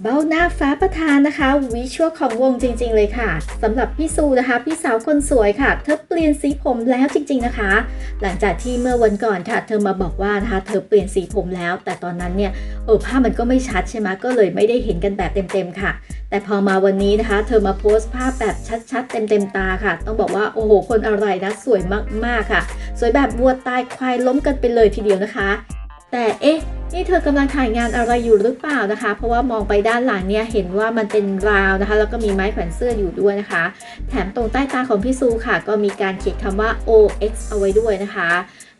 เบ้าหน้าฟ้าประธานนะคะวิชวลของวงจริง ๆ เลยค่ะสำหรับพี่ซูนะคะพี่สาวคนสวยค่ะ เธอเปลี่ยนสีผมแล้วจริง ๆนะคะ หลังจากที่เมื่อวันก่อนค่ะ เธอมาบอกว่านะคะ เธอเปลี่ยนสีผมแล้ว แต่ตอนนั้นเนี่ยเออภาพมันก็ไม่ชัดใช่ไหมก็เลยไม่ได้เห็นกันแบบเต็มๆค่ะ แต่พอมาวันนี้นะคะ เธอมาโพสต์ภาพแบบชัดๆ เต็มๆตาค่ะ ต้องบอกว่าโอ้โหคนอะไรนะสวยมากๆค่ะ สวยแบบวัวตายควายล้มกันไปเลยทีเดียวนะคะ แต่เอ๊ะ นี่เธอกำลังถ่ายงานอะไรอยู่หรือเปล่านะคะ เพราะว่ามองไปด้านหลังเนี่ยเห็นว่ามันเป็นราวนะคะ แล้วก็มีไม้แขวนเสื้ออยู่ด้วยนะคะ แถมตรงใต้ตาของพี่ซูค่ะ ก็มีการเขียนคำว่า OX เอาไว้ด้วยนะคะ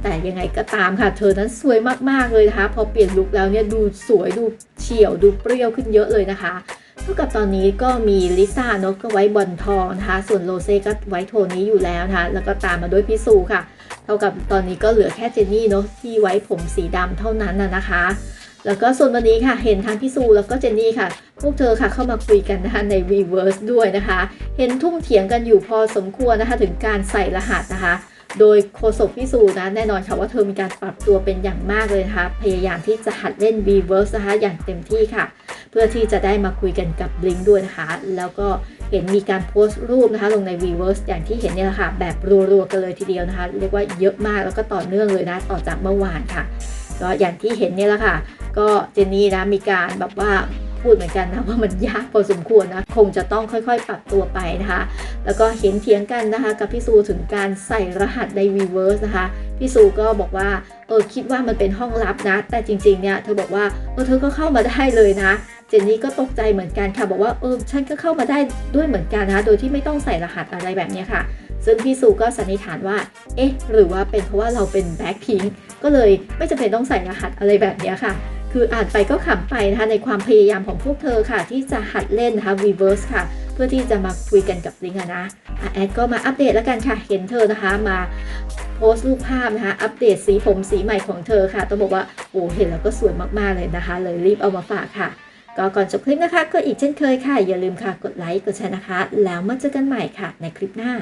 แต่ยังไงก็ตามค่ะ เธอนั้นสวยมากๆเลยนะคะ พอเปลี่ยนลุคแล้วเนี่ยดูสวยดูเฉียวดูเปรี้ยวขึ้นเยอะเลยนะคะเท่ากับตอนนี้ก็มีลิซ่าเนอะก็ไว้บอลทองนะคะ ส่วนโรเซ่ก็ไว้โทนนี้อยู่แล้วนะคะ แล้วก็ตามมาด้วยพี่ซูค่ะ เท่ากับตอนนี้ก็เหลือแค่เจนนี่เนาะที่ไว้ผมสีดำเท่านั้นน่ะนะคะ แล้วก็ส่วนวันนี้ค่ะเห็นทั้งพี่ซูแล้วก็เจนนี่ค่ะ พวกเธอค่ะเข้ามาคุยกันนะคะใน Reverse ด้วยนะคะ เห็นทุ่มเถียงกันอยู่พอสมควรนะคะถึงการใส่รหัสนะคะ โดยโคศกพี่ซูนะแน่นอนค่ะว่าเธอมีการปรับตัวเป็นอย่างมากเลยนะคะพยายามที่จะหัดเล่น Reverse นะคะอย่างเต็มที่ค่ะ เพื่อที่จะได้มาคุยกันกับ Blink ด้วยนะคะ แล้วก็เห็นมีการโพสต์รูปนะคะ ลงใน Reverse อย่างที่เห็นเนี่ยแหละค่ะ แบบรัวๆกันเลยทีเดียวนะคะ เรียกว่าเยอะมากแล้วก็ต่อเนื่องเลยนะต่อจากเมื่อวานค่ะก็อย่างที่เห็นเนี่ยแหละค่ะ ก็เจนนี่นะมีการแบบว่า พูดเหมือนกันนะว่ามันยากพอสมควรนะคงจะต้องค่อยๆ ปรับตัวไปนะคะ แล้วก็เห็นเถียงกันนะคะ กับพี่ซูถึงการใส่รหัสใน Reverse นะคะพี่ซูก็บอกว่าเออคิดว่ามันเป็นห้องลับนะ แต่จริงๆเนี่ยเธอบอกว่าเออเธอก็เข้ามาได้เลยนะ เจนนี่ก็ตกใจเหมือนกันค่ะ บอกว่าเออฉันก็เข้ามาได้ด้วยเหมือนกันนะคะโดยที่ไม่ต้องใส่รหัสอะไรแบบนี้ค่ะซึ่งพี่ซูก็สันนิษฐานว่า เอ๊ะ หรือว่าเป็นเพราะว่าเราเป็นแบ็คพิงก็เลยไม่จำเป็นต้องใส่รหัสอะไรแบบนี้ค่ะ คืออ่านไปก็ขำไปนะคะในความพยายามของพวกเธอค่ะ ที่จะหัดเล่นนะคะ reverse ค่ะ เพื่อที่จะมาคุยกันกับลิงอะนะอะแอดก็มาอัปเดตแล้วกันค่ะ เห็นเธอนะคะมาโพสต์รูปภาพนะคะ อัปเดตสีผมสีใหม่ของเธอค่ะ ต้องบอกว่าโอ้เห็นแล้วก็สวยมากๆเลยนะคะ เลยรีบเอามาฝากค่ะ ก็ก่อนจบคลิปนะคะ ก็อีกเช่นเคยค่ะ อย่าลืมค่ะ กดไลค์ กดแชร์นะคะ แล้วมาเจอกันใหม่ค่ะ ในคลิปหน้า